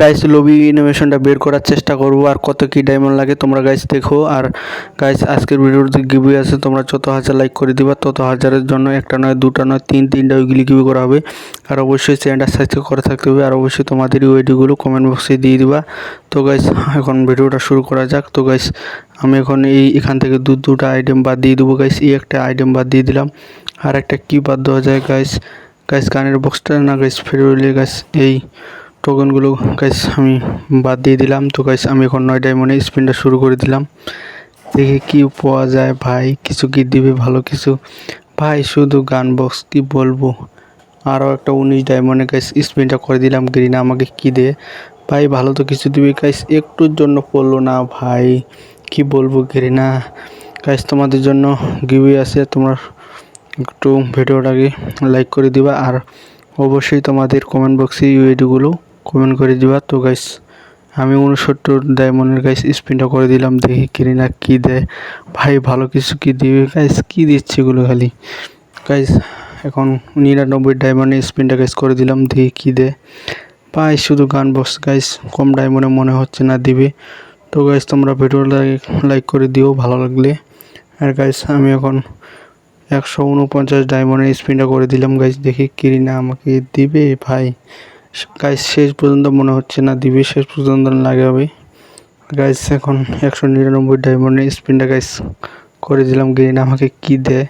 Guys lobby অ্যানিমেশনটা বের করার চেষ্টা করব আর কত কি ডায়মন্ড লাগে তোমরা গাইস দেখো। আর গাইস আজকের ভিডিওতে গিভওয়ে আছে, তোমরা যত হাজার লাইক করে দিবা, তত হাজারের জন্য একটা নয়, দুটা নয়, তিন, তিনটা ওইগুলি গিভওয়ে করা হবে। আর অবশ্যই চ্যানেলটা সাবস্ক্রাইব করে থাকতে হবে। আর অবশ্যই তোমাদের ইউআইডিগুলো কমেন্ট বক্সে দিয়ে দিবা। তো গাইস এখন ভিডিওটা শুরু করা যাক। তো গাইস আমি এখন এই, এখান থেকে দু, দুটা আইটেম বাদ দিয়ে দেবো গাইস এই একটা আইটেম বাদ দিয়ে দিলাম। আর একটা কি বাদ দেওয়া যায় গাইস গাইস গানের বক্সটা না গাইস ফেরোলে গাইস এই টোকেনগুলো গাইস আমি বাদ দিয়ে দিলাম। তো গাইস আমি এখন নয় ডায়মন্ডে স্পিনটা শুরু করে দিলাম। দেখি কি পাওয়া যায় ভাই, কিছু কি দিবে ভালো কিছু? ভাই, শুধু গান বক্স কি বলব? আরও একটা উনিশ ডায়মন্ডে গাইস স্পিনটা করে দিলাম গ্রিন আমাকে কি দে? ভাই, ভালো তো কিছু দিবে গাইস একটুর জন্য পড়ল না ভাই। কি বলব গ্রিনা গাইস তোমাদের জন্য গিভি আছে, তোমরা একটু ভিডিওটাকে লাইক করে দিবা। আর অবশ্যই তোমাদের কমেন্ট বক্সে ইউআইডিগুলো কমেন্ট করে দিবা। তো গাইস আমি উনসত্তর ডায়মন্ডের গাইস স্পিনটা করে দিলাম। দেখি কিনি না কী দেয়। ভাই, ভালো কিছু কি দিবে? গাইস কী দিচ্ছে এগুলো খালি? গাইস এখন নিরানব্বই ডায়মন্ডের স্পিনটা গাইস করে দিলাম। দেখি কী দেয়। ভাই, শুধু গান বক্স গাইস কম ডায়মন্ডে মনে হচ্ছে না দিবে। তো গাইস তোমরা ভিডিওটা লাইক করে দিও, ভালো লাগলে। আর গাইস আমি এখন একশো উনপঞ্চাশ ডায়মন্ডের স্পিনটা করে দিলাম। গাইস দেখি কিরি না আমাকে দিবে, ভাই। গাইস শেষ পর্যন্ত মনে হচ্ছে না, দিবে শেষ পর্যন্ত লাগাবে গাইস এখন একশো নিরানব্বই ডায়মন্ডের স্পিনটা গাইস করে দিলাম গ্রিন আমাকে কি দেয়?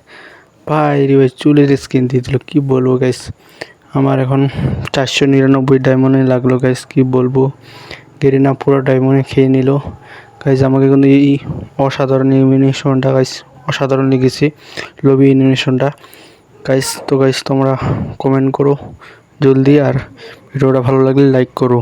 ভাই রে ভাই, চুলের স্কিন দিয়ে দিল, কী বলব গাইস আমার এখন চারশো নিরানব্বই ডায়মন্ডে লাগল গাইস কি বলব? গেরিনা পুরো ডায়মন্ডে খেয়ে নিল। গাইস আমাকে কিন্তু এই অসাধারণ ইমিনেশনটা গাইস অসাধারণ লেগেছে লবি ইমিনেশনটা গাইস তো গাইস তোমরা কমেন্ট করো। জলদি আর ভিডিওটা ভালো লাগলে লাইক করো।